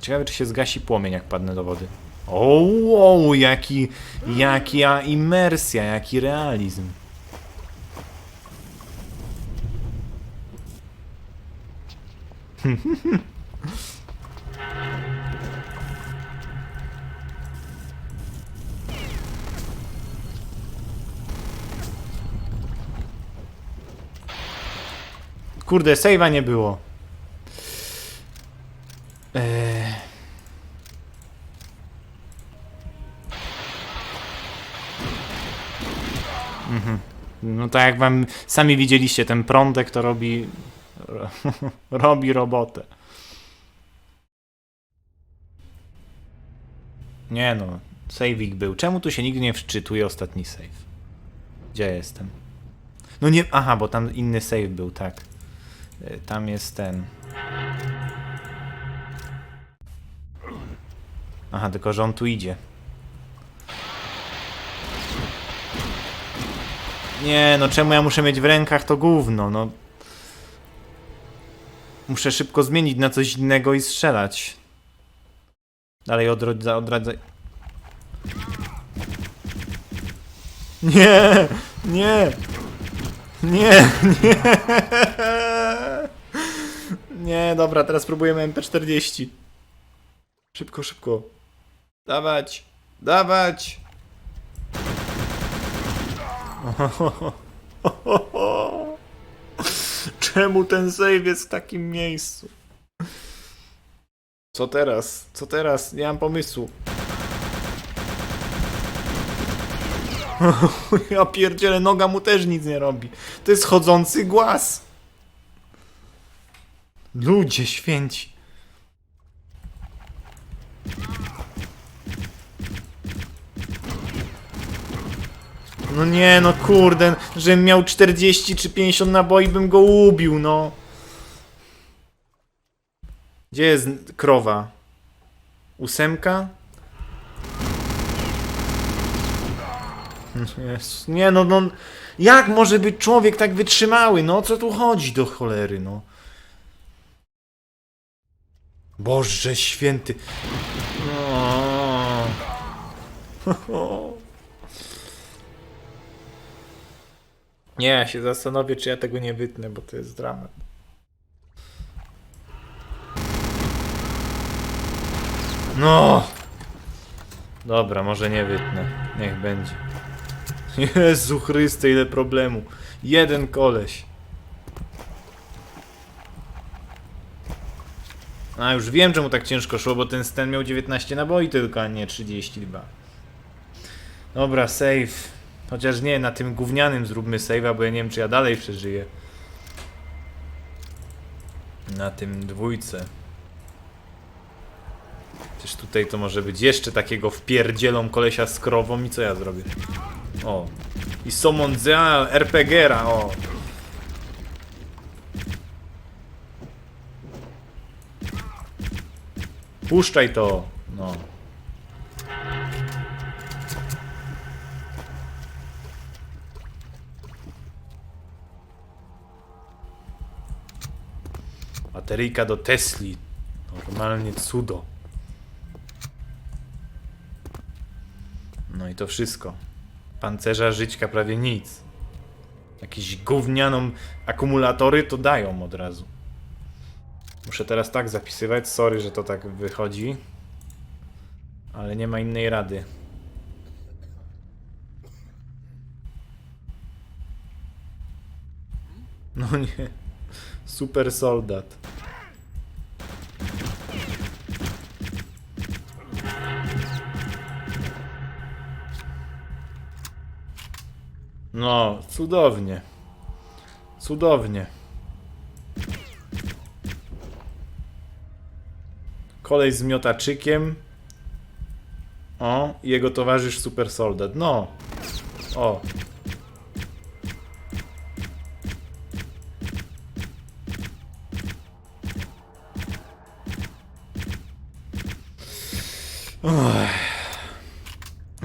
Ciekawe, czy się zgasi płomień, jak padnę do wody. O, wow, jaki, jaka imersja, jaki realizm. Kurde, save'a nie było. No tak jak wam sami widzieliście, ten prądek to robi ro, robi robotę. Nie no, saveik był. Czemu tu się nigdy nie wczytuje ostatni save? Gdzie ja jestem? No nie, aha, bo tam inny save był, tak. Y, Tam jest ten. Aha, tylko że on tu idzie. Nie, no czemu ja muszę mieć w rękach to gówno, no. Muszę szybko zmienić na coś innego i strzelać. Dalej odrodza, odradza... Nie! Nie! Nie! Nie! Nie, dobra, teraz próbujemy MP40. Szybko, szybko. Dawać! Dawać! Czemu ten save jest w takim miejscu? Co teraz? Co teraz? Nie mam pomysłu. ja pierdzielę, noga mu też nic nie robi. To jest chodzący głaz. Ludzie święci. No nie, no kurde, żebym miał 40 czy 50 naboi, bym go ubił, no. Gdzie jest krowa? Ósemka? Jezus, nie no, no, jak może być człowiek tak wytrzymały, no, co tu chodzi do cholery, no. Boże święty. No. Nie, ja się zastanowię, czy ja tego nie wytnę, bo to jest dramat. No! Dobra, może nie wytnę. Niech będzie. Jezu Chryste, ile problemu. Jeden koleś. A, już wiem, czemu tak ciężko szło, bo ten Sten miał 19 naboi tylko, a nie 32. Dobra, save. Chociaż nie, na tym gównianym zróbmy save'a, bo ja nie wiem, czy ja dalej przeżyję. Na tym dwójce. Przecież tutaj to może być jeszcze takiego wpierdzielą kolesia z krową i co ja zrobię? O. I Somondzea RPGera, o. Puszczaj to. No. Bateryjka do Tesli. Normalnie cudo. No i to wszystko. Pancerza żyćka prawie nic. Jakieś gównianą akumulatory to dają od razu. Muszę teraz tak zapisywać. Sorry, że to tak wychodzi. Ale nie ma innej rady. No nie. Super soldat. No, cudownie. Cudownie. Kolej z miotaczykiem. O, jego towarzysz super soldat. No. O.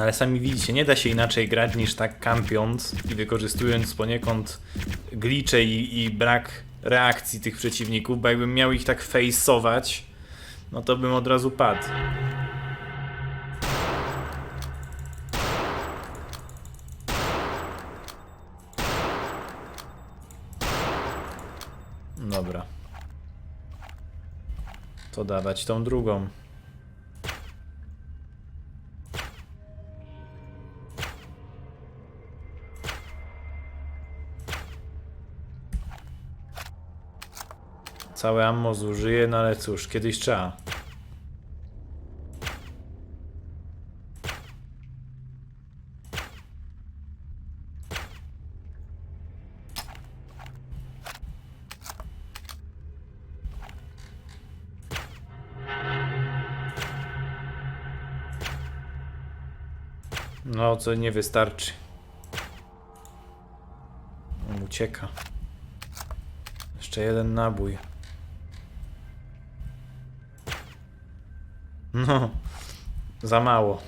No ale sami widzicie, nie da się inaczej grać niż tak kampiąc i wykorzystując poniekąd glicze i, i brak reakcji tych przeciwników, bo jakbym miał ich tak fejsować, no to bym od razu padł. Dobra. To dawać tą drugą. Całe ammo zużyję, no ale cóż, kiedyś trzeba. No, co nie wystarczy. Ucieka. Jeszcze jeden nabój. No, za mało.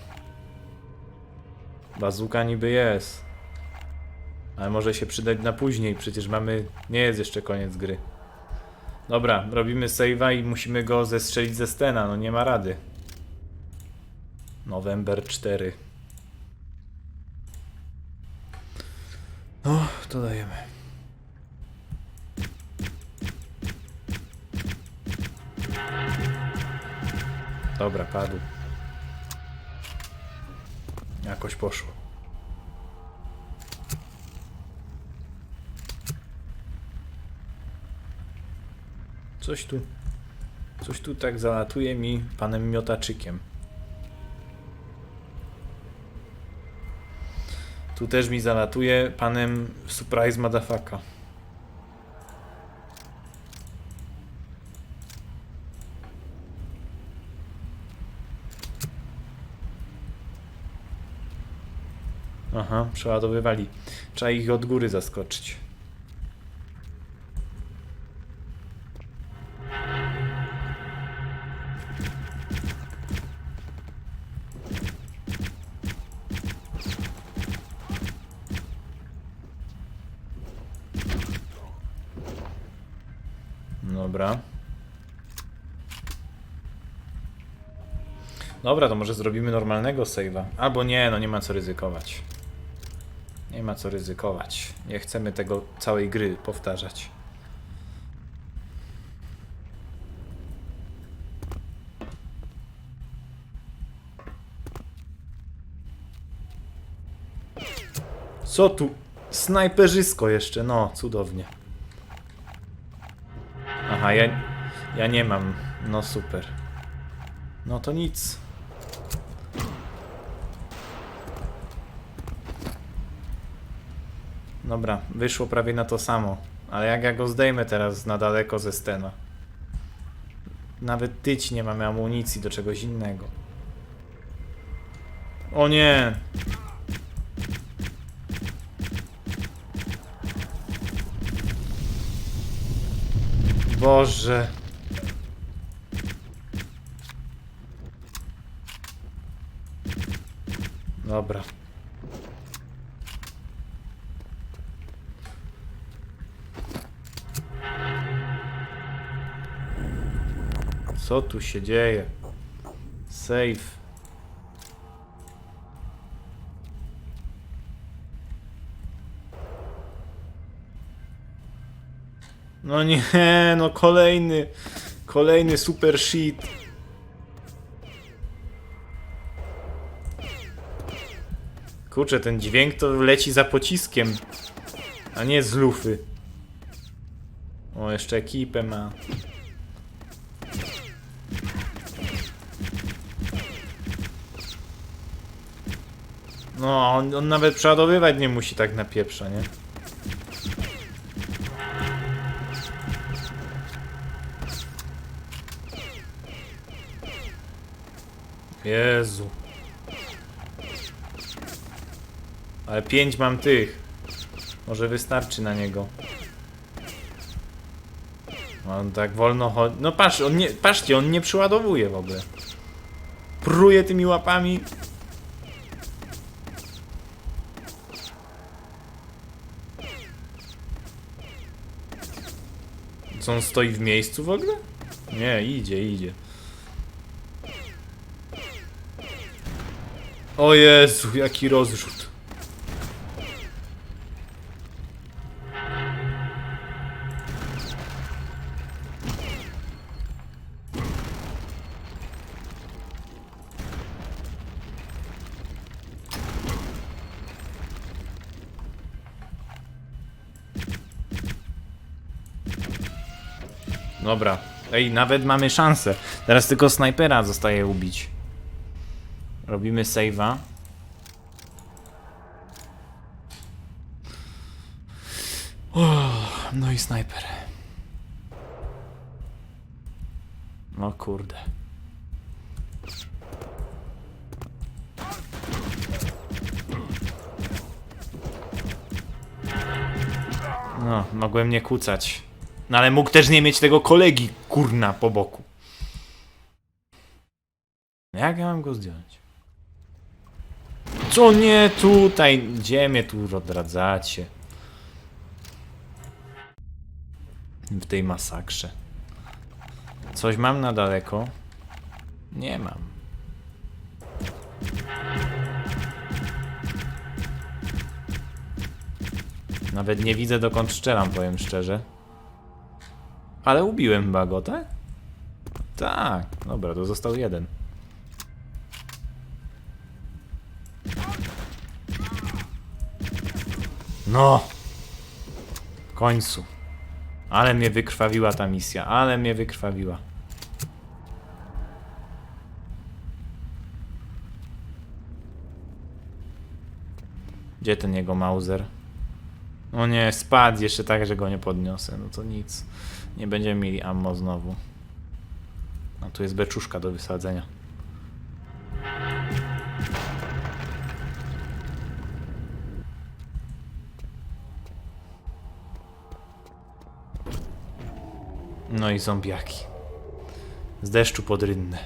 Bazuka niby jest. Ale może się przydać na później, przecież mamy... Nie jest jeszcze koniec gry. Dobra, robimy save'a i musimy go zestrzelić ze stena, no nie ma rady. November 4. No, to dajemy. Dobra, padł. Jakoś poszło. Coś tu. Coś tu tak zalatuje mi panem miotaczykiem. Tu też mi zalatuje panem Surprise Madafaka. Aha, przeładowywali. Trzeba ich od góry zaskoczyć. Dobra. Dobra, to może zrobimy normalnego save'a. Albo nie, no nie ma co ryzykować. Nie ma co ryzykować. Nie chcemy tego całej gry powtarzać. Co tu? Snajperzysko jeszcze, no, cudownie. Aha, ja, ja nie mam. No super. No to nic. Dobra, wyszło prawie na to samo. Ale jak ja go zdejmę teraz na daleko ze stena? Nawet tyć nie mamy amunicji do czegoś innego. O nie! Boże. Dobra. Co tu się dzieje? Safe. No nie, no kolejny, kolejny super shit. Kurczę, ten dźwięk to leci za pociskiem, a nie z lufy. O, jeszcze ekipę ma. No, on, on nawet przeładowywać nie musi tak na pieprza, nie? Jezu. Ale pięć mam tych. Może wystarczy na niego. On tak wolno chodzi. No patrz, on nie, patrzcie, on nie przyładowuje w ogóle. Pruje tymi łapami. Co on stoi w miejscu w ogóle? Nie, idzie, idzie. O Jezu, jaki rozrzut. Dobra. Ej, nawet mamy szansę. Teraz tylko snajpera zostaje ubić. Robimy save'a. Uff, No i snajper. No kurde. No, mogłem nie kucać. No ale mógł też nie mieć tego kolegi, kurna, po boku. Jak ja mam go zdjąć? Co nie tutaj? Gdzie mnie tu odradzacie? W tej masakrze. Coś mam na daleko? Nie mam. Nawet nie widzę dokąd strzelam, powiem szczerze. Ale ubiłem chyba go, tak? Tak, dobra, to został jeden. No! W końcu. Ale mnie wykrwawiła ta misja, ale mnie wykrwawiła. Gdzie ten jego Mauser? O nie, spadł jeszcze tak, że go nie podniosę. No to nic. Nie będziemy mieli ammo znowu. A tu jest beczuszka do wysadzenia. No i zombiaki. Z deszczu pod rynne.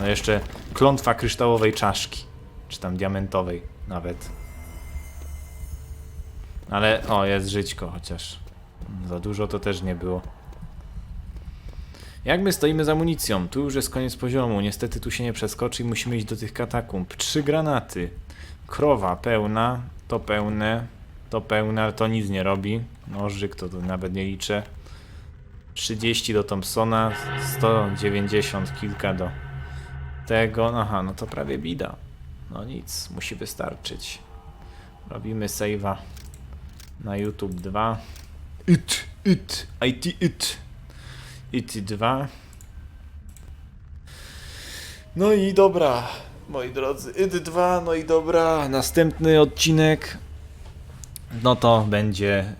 No jeszcze klątwa kryształowej czaszki. Czy tam diamentowej nawet. Ale o, jest żyćko chociaż. Za dużo to też nie było. Jak my stoimy z amunicją? Tu już jest koniec poziomu. Niestety tu się nie przeskoczy i musimy iść do tych katakumb. Trzy granaty. Krowa pełna, to pełne, to pełne, ale to nic nie robi. Nożyk to, to nawet nie liczę. 30 do Thompsona, 190 kilka do tego. Aha, no to prawie bida. No nic, musi wystarczyć. Robimy save'a na YouTube 2. It, it, IT, it. IT 2. No i dobra, moi drodzy. IT 2, no i dobra. Następny odcinek. No to będzie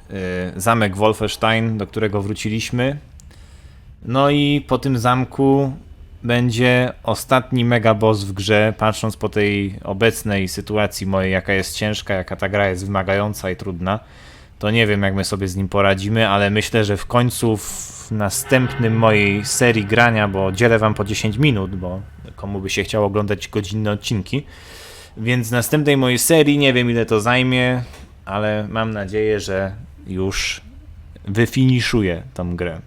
y, zamek Wolfenstein, do którego wróciliśmy. No i po tym zamku będzie ostatni megaboss w grze, patrząc po tej obecnej sytuacji mojej, jaka jest ciężka, jaka ta gra jest wymagająca i trudna, to nie wiem jak my sobie z nim poradzimy, ale myślę, że w końcu w następnym mojej serii grania, bo dzielę wam po 10 minut, bo komu by się chciało oglądać godzinne odcinki, więc w następnej mojej serii, nie wiem ile to zajmie, ale mam nadzieję, że już wyfiniszuję tą grę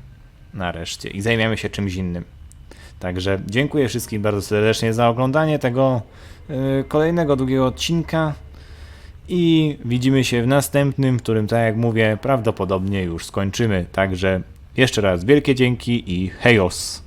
nareszcie i zajmiemy się czymś innym. Także dziękuję wszystkim bardzo serdecznie za oglądanie tego y, kolejnego długiego odcinka i widzimy się w następnym, w którym, tak jak mówię, prawdopodobnie już skończymy. Także jeszcze raz wielkie dzięki i hejos!